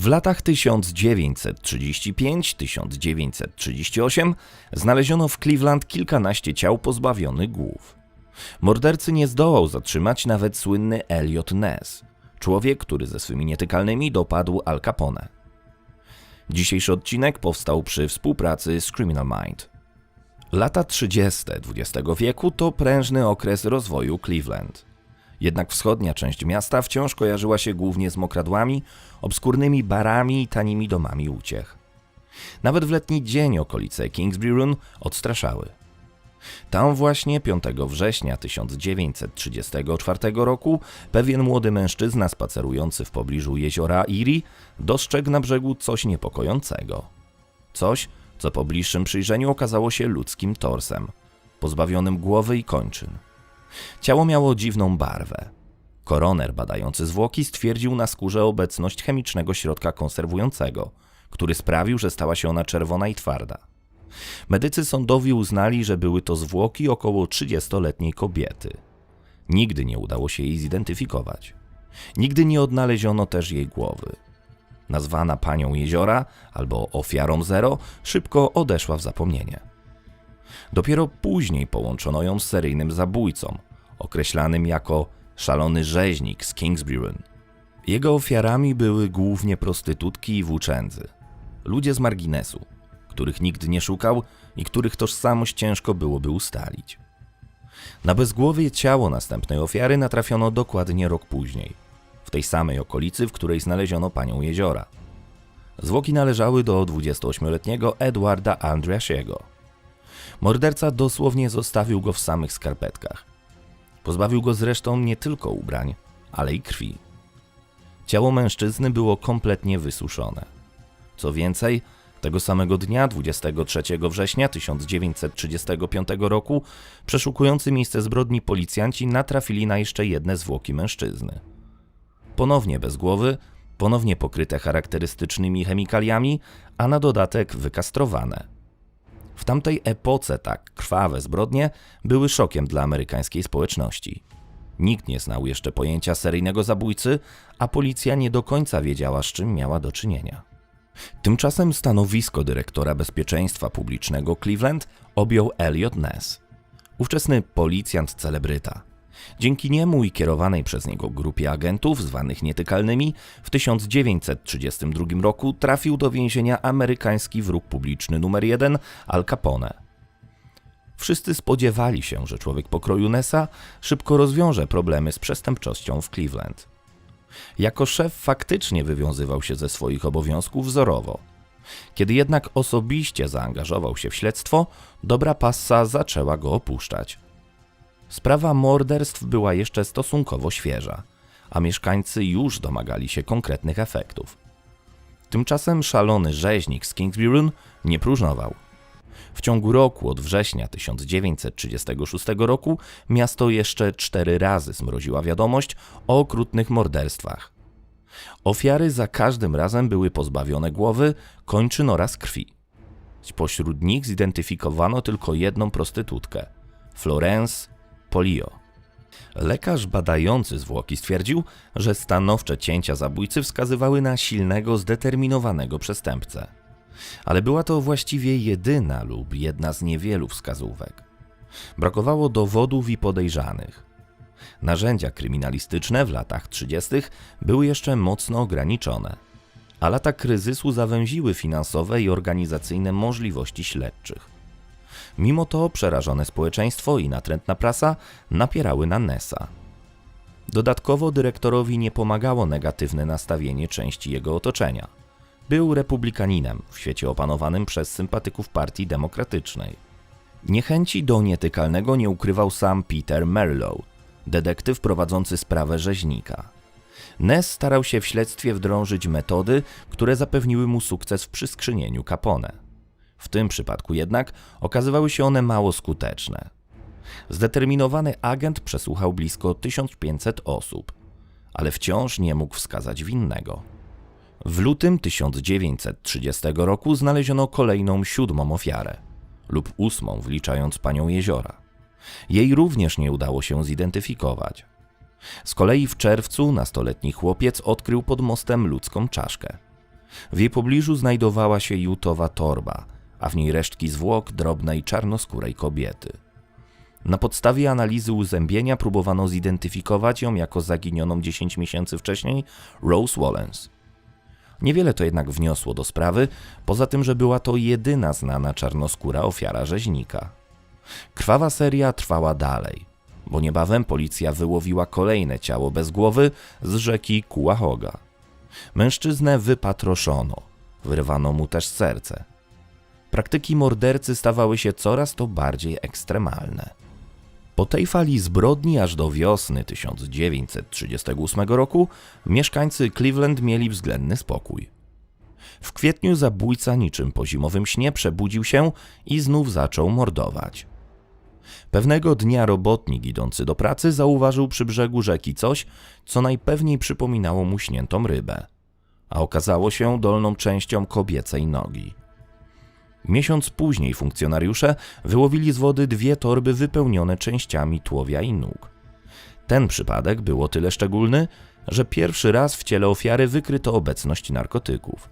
W latach 1935-1938 znaleziono w Cleveland kilkanaście ciał pozbawionych głów. Mordercy nie zdołał zatrzymać nawet słynny Elliot Ness, człowiek, który ze swymi nietykalnymi dopadł Al Capone. Dzisiejszy odcinek powstał przy współpracy z Criminal Mind. Lata 30. XX wieku to prężny okres rozwoju Cleveland. Jednak wschodnia część miasta wciąż kojarzyła się głównie z mokradłami, obskurnymi barami i tanimi domami uciech. Nawet w letni dzień okolice Kingsbury Run odstraszały. Tam właśnie 5 września 1934 roku pewien młody mężczyzna spacerujący w pobliżu jeziora Erie dostrzegł na brzegu coś niepokojącego. Coś, co po bliższym przyjrzeniu okazało się ludzkim torsem, pozbawionym głowy i kończyn. Ciało miało dziwną barwę. Koroner badający zwłoki stwierdził na skórze obecność chemicznego środka konserwującego, który sprawił, że stała się ona czerwona i twarda. Medycy sądowi uznali, że były to zwłoki około 30-letniej kobiety. Nigdy nie udało się jej zidentyfikować. Nigdy nie odnaleziono też jej głowy. Nazwana panią jeziora albo ofiarą zero, szybko odeszła w zapomnienie. Dopiero później połączono ją z seryjnym zabójcą, określanym jako szalony rzeźnik z Kingsbury. Jego ofiarami były głównie prostytutki i włóczędzy. Ludzie z marginesu, których nikt nie szukał i których tożsamość ciężko byłoby ustalić. Na bezgłowie ciało następnej ofiary natrafiono dokładnie rok później, w tej samej okolicy, w której znaleziono panią jeziora. Zwłoki należały do 28-letniego Edwarda Andreasiego. Morderca dosłownie zostawił go w samych skarpetkach. Pozbawił go zresztą nie tylko ubrań, ale i krwi. Ciało mężczyzny było kompletnie wysuszone. Co więcej, tego samego dnia, 23 września 1935 roku, przeszukujący miejsce zbrodni policjanci natrafili na jeszcze jedne zwłoki mężczyzny. Ponownie bez głowy, ponownie pokryte charakterystycznymi chemikaliami, a na dodatek wykastrowane. W tamtej epoce tak krwawe zbrodnie były szokiem dla amerykańskiej społeczności. Nikt nie znał jeszcze pojęcia seryjnego zabójcy, a policja nie do końca wiedziała, z czym miała do czynienia. Tymczasem stanowisko dyrektora bezpieczeństwa publicznego Cleveland objął Elliot Ness, ówczesny policjant celebryta. Dzięki niemu i kierowanej przez niego grupie agentów zwanych nietykalnymi w 1932 roku trafił do więzienia amerykański wróg publiczny numer jeden Al Capone. Wszyscy spodziewali się, że człowiek pokroju Nessa szybko rozwiąże problemy z przestępczością w Cleveland. Jako szef faktycznie wywiązywał się ze swoich obowiązków wzorowo. Kiedy jednak osobiście zaangażował się w śledztwo, dobra passa zaczęła go opuszczać. Sprawa morderstw była jeszcze stosunkowo świeża, a mieszkańcy już domagali się konkretnych efektów. Tymczasem szalony rzeźnik z Kingsbury nie próżnował. W ciągu roku od września 1936 roku miasto jeszcze cztery razy zmroziła wiadomość o okrutnych morderstwach. Ofiary za każdym razem były pozbawione głowy, kończyn oraz krwi. Spośród nich zidentyfikowano tylko jedną prostytutkę Florence Polio. Lekarz badający zwłoki stwierdził, że stanowcze cięcia zabójcy wskazywały na silnego, zdeterminowanego przestępcę. Ale była to właściwie jedyna lub jedna z niewielu wskazówek. Brakowało dowodów i podejrzanych. Narzędzia kryminalistyczne w latach 30. były jeszcze mocno ograniczone, a lata kryzysu zawęziły finansowe i organizacyjne możliwości śledczych. Mimo to przerażone społeczeństwo i natrętna prasa napierały na Nessa. Dodatkowo dyrektorowi nie pomagało negatywne nastawienie części jego otoczenia. Był republikaninem w świecie opanowanym przez sympatyków Partii Demokratycznej. Niechęci do nietykalnego nie ukrywał sam Peter Merlow, detektyw prowadzący sprawę rzeźnika. Ness starał się w śledztwie wdrążyć metody, które zapewniły mu sukces w przyskrzynieniu Capone. W tym przypadku jednak okazywały się one mało skuteczne. Zdeterminowany agent przesłuchał blisko 1500 osób, ale wciąż nie mógł wskazać winnego. W lutym 1930 roku znaleziono kolejną siódmą ofiarę, lub ósmą wliczając panią jeziora. Jej również nie udało się zidentyfikować. Z kolei w czerwcu nastoletni chłopiec odkrył pod mostem ludzką czaszkę. W jej pobliżu znajdowała się jutowa torba, a w niej resztki zwłok drobnej czarnoskórej kobiety. Na podstawie analizy uzębienia próbowano zidentyfikować ją jako zaginioną 10 miesięcy wcześniej Rose Wallens. Niewiele to jednak wniosło do sprawy, poza tym, że była to jedyna znana czarnoskóra ofiara rzeźnika. Krwawa seria trwała dalej, bo niebawem policja wyłowiła kolejne ciało bez głowy z rzeki Kułahoga. Mężczyznę wypatroszono, wyrwano mu też serce. Praktyki mordercy stawały się coraz to bardziej ekstremalne. Po tej fali zbrodni aż do wiosny 1938 roku mieszkańcy Cleveland mieli względny spokój. W kwietniu zabójca niczym po zimowym śnie przebudził się i znów zaczął mordować. Pewnego dnia robotnik idący do pracy zauważył przy brzegu rzeki coś, co najpewniej przypominało mu śniętą rybę, a okazało się dolną częścią kobiecej nogi. Miesiąc później funkcjonariusze wyłowili z wody dwie torby wypełnione częściami tułowia i nóg. Ten przypadek był o tyle szczególny, że pierwszy raz w ciele ofiary wykryto obecność narkotyków.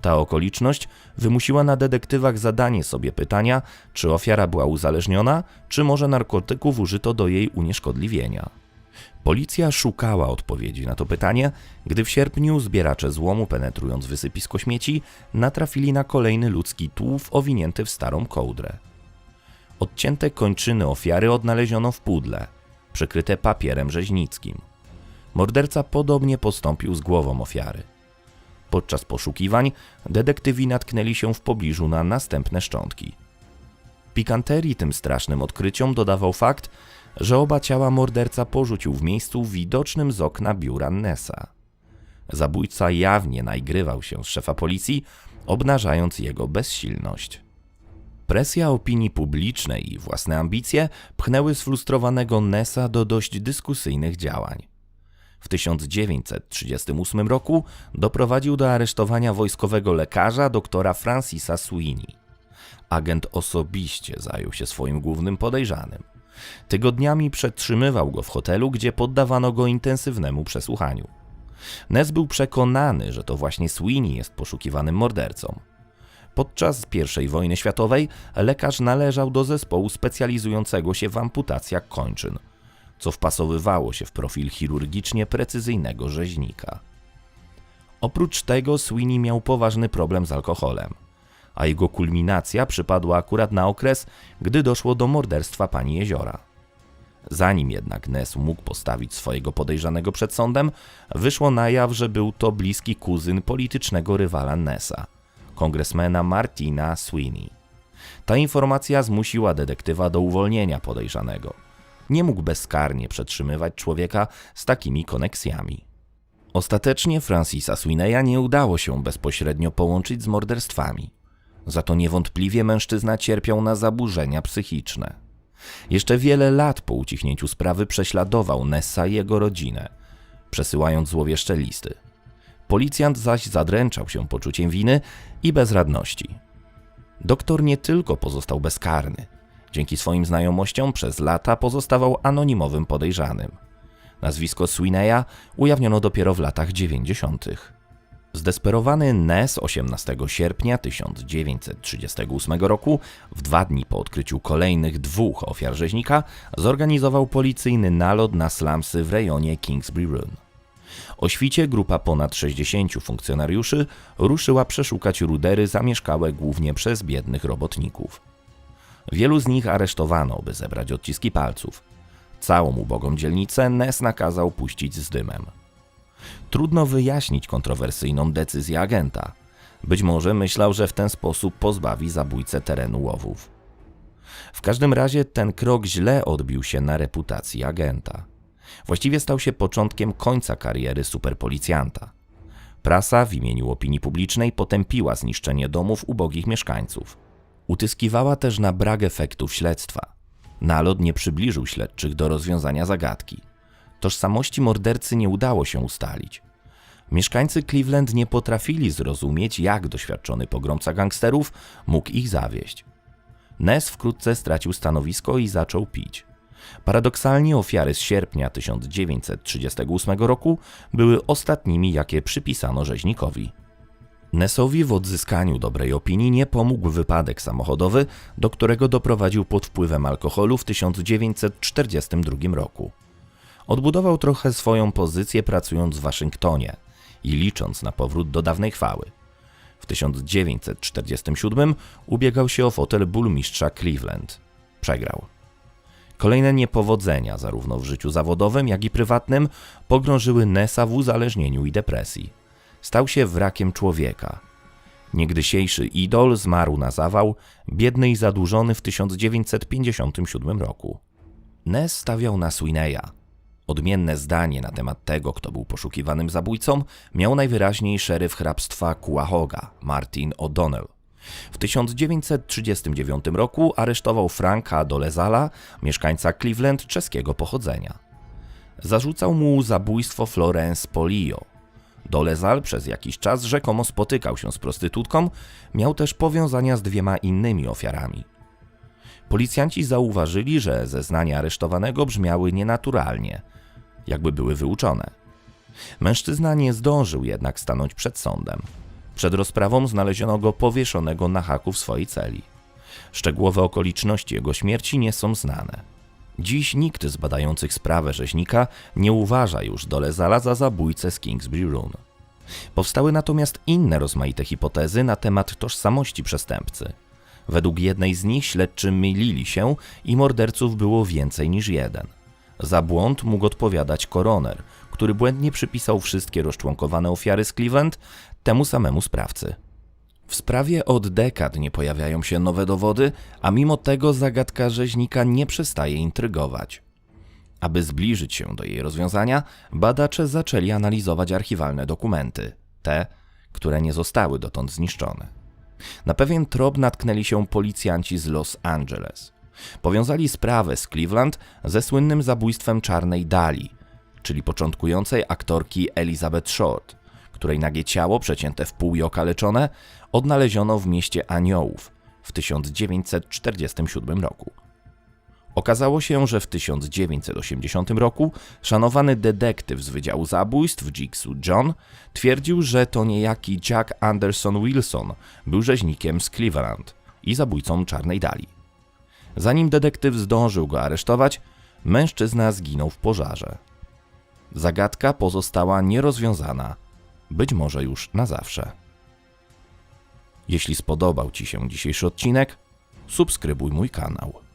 Ta okoliczność wymusiła na detektywach zadanie sobie pytania, czy ofiara była uzależniona, czy może narkotyków użyto do jej unieszkodliwienia. Policja szukała odpowiedzi na to pytanie, gdy w sierpniu zbieracze złomu, penetrując wysypisko śmieci, natrafili na kolejny ludzki tułów owinięty w starą kołdrę. Odcięte kończyny ofiary odnaleziono w pudle, przykryte papierem rzeźnickim. Morderca podobnie postąpił z głową ofiary. Podczas poszukiwań detektywi natknęli się w pobliżu na następne szczątki. Pikanterii tym strasznym odkryciom dodawał fakt, że oba ciała morderca porzucił w miejscu widocznym z okna biura Nessa. Zabójca jawnie naigrywał się z szefa policji, obnażając jego bezsilność. Presja opinii publicznej i własne ambicje pchnęły sfrustrowanego Nessa do dość dyskusyjnych działań. W 1938 roku doprowadził do aresztowania wojskowego lekarza doktora Francisa Sweeney. Agent osobiście zajął się swoim głównym podejrzanym. Tygodniami przetrzymywał go w hotelu, gdzie poddawano go intensywnemu przesłuchaniu. Ness był przekonany, że to właśnie Sweeney jest poszukiwanym mordercą. Podczas I wojny światowej lekarz należał do zespołu specjalizującego się w amputacjach kończyn, co wpasowywało się w profil chirurgicznie precyzyjnego rzeźnika. Oprócz tego Sweeney miał poważny problem z alkoholem, a jego kulminacja przypadła akurat na okres, gdy doszło do morderstwa pani Jeziora. Zanim jednak Ness mógł postawić swojego podejrzanego przed sądem, wyszło na jaw, że był to bliski kuzyn politycznego rywala Nessa, kongresmena Martina Sweeney. Ta informacja zmusiła detektywa do uwolnienia podejrzanego. Nie mógł bezkarnie przetrzymywać człowieka z takimi koneksjami. Ostatecznie Francisa Sweeneya nie udało się bezpośrednio połączyć z morderstwami. Za to niewątpliwie mężczyzna cierpiał na zaburzenia psychiczne. Jeszcze wiele lat po ucichnięciu sprawy prześladował Nessa i jego rodzinę, przesyłając złowieszcze listy. Policjant zaś zadręczał się poczuciem winy i bezradności. Doktor nie tylko pozostał bezkarny, dzięki swoim znajomościom przez lata pozostawał anonimowym podejrzanym. Nazwisko Swineya ujawniono dopiero w latach 90. Zdesperowany Ness 18 sierpnia 1938 roku, w dwa dni po odkryciu kolejnych dwóch ofiar rzeźnika, zorganizował policyjny nalot na slumsy w rejonie Kingsbury Run. O świcie grupa ponad 60 funkcjonariuszy ruszyła przeszukać rudery zamieszkałe głównie przez biednych robotników. Wielu z nich aresztowano, by zebrać odciski palców. Całą ubogą dzielnicę Ness nakazał puścić z dymem. Trudno wyjaśnić kontrowersyjną decyzję agenta. Być może myślał, że w ten sposób pozbawi zabójcę terenu łowów. W każdym razie ten krok źle odbił się na reputacji agenta. Właściwie stał się początkiem końca kariery superpolicjanta. Prasa w imieniu opinii publicznej potępiła zniszczenie domów ubogich mieszkańców. Utyskiwała też na brak efektów śledztwa. Nalot nie przybliżył śledczych do rozwiązania zagadki. Tożsamości mordercy nie udało się ustalić. Mieszkańcy Cleveland nie potrafili zrozumieć, jak doświadczony pogromca gangsterów mógł ich zawieść. Ness wkrótce stracił stanowisko i zaczął pić. Paradoksalnie ofiary z sierpnia 1938 roku były ostatnimi, jakie przypisano rzeźnikowi. Nessowi w odzyskaniu dobrej opinii nie pomógł wypadek samochodowy, do którego doprowadził pod wpływem alkoholu w 1942 roku. Odbudował trochę swoją pozycję pracując w Waszyngtonie i licząc na powrót do dawnej chwały. W 1947 ubiegał się o fotel burmistrza Cleveland. Przegrał. Kolejne niepowodzenia, zarówno w życiu zawodowym, jak i prywatnym, pogrążyły Nessa w uzależnieniu i depresji. Stał się wrakiem człowieka. Niegdysiejszy idol zmarł na zawał, biedny i zadłużony w 1957 roku. Ness stawiał na Swineya. Odmienne zdanie na temat tego, kto był poszukiwanym zabójcą, miał najwyraźniej szeryf hrabstwa Cuyahoga, Martin O'Donnell. W 1939 roku aresztował Franka Dolezala, mieszkańca Cleveland czeskiego pochodzenia. Zarzucał mu zabójstwo Florence Polio. Dolezal przez jakiś czas rzekomo spotykał się z prostytutką, miał też powiązania z dwiema innymi ofiarami. Policjanci zauważyli, że zeznania aresztowanego brzmiały nienaturalnie, jakby były wyuczone. Mężczyzna nie zdążył jednak stanąć przed sądem. Przed rozprawą znaleziono go powieszonego na haku w swojej celi. Szczegółowe okoliczności jego śmierci nie są znane. Dziś nikt z badających sprawę rzeźnika nie uważa już Dolezala za zabójcę z Kingsbury Run. Powstały natomiast inne rozmaite hipotezy na temat tożsamości przestępcy. Według jednej z nich śledczy mylili się i morderców było więcej niż jeden. Za błąd mógł odpowiadać koroner, który błędnie przypisał wszystkie rozczłonkowane ofiary z Cleveland temu samemu sprawcy. W sprawie od dekad nie pojawiają się nowe dowody, a mimo tego zagadka rzeźnika nie przestaje intrygować. Aby zbliżyć się do jej rozwiązania, badacze zaczęli analizować archiwalne dokumenty, te, które nie zostały dotąd zniszczone. Na pewien trop natknęli się policjanci z Los Angeles. Powiązali sprawę z Cleveland ze słynnym zabójstwem czarnej Dali, czyli początkującej aktorki Elizabeth Short, której nagie ciało, przecięte w pół i okaleczone, odnaleziono w mieście Aniołów w 1947 roku. Okazało się, że w 1980 roku szanowany detektyw z Wydziału Zabójstw Jigsaw John twierdził, że to niejaki Jack Anderson Wilson był rzeźnikiem z Cleveland i zabójcą Czarnej Dali. Zanim detektyw zdążył go aresztować, mężczyzna zginął w pożarze. Zagadka pozostała nierozwiązana, być może już na zawsze. Jeśli spodobał Ci się dzisiejszy odcinek, subskrybuj mój kanał.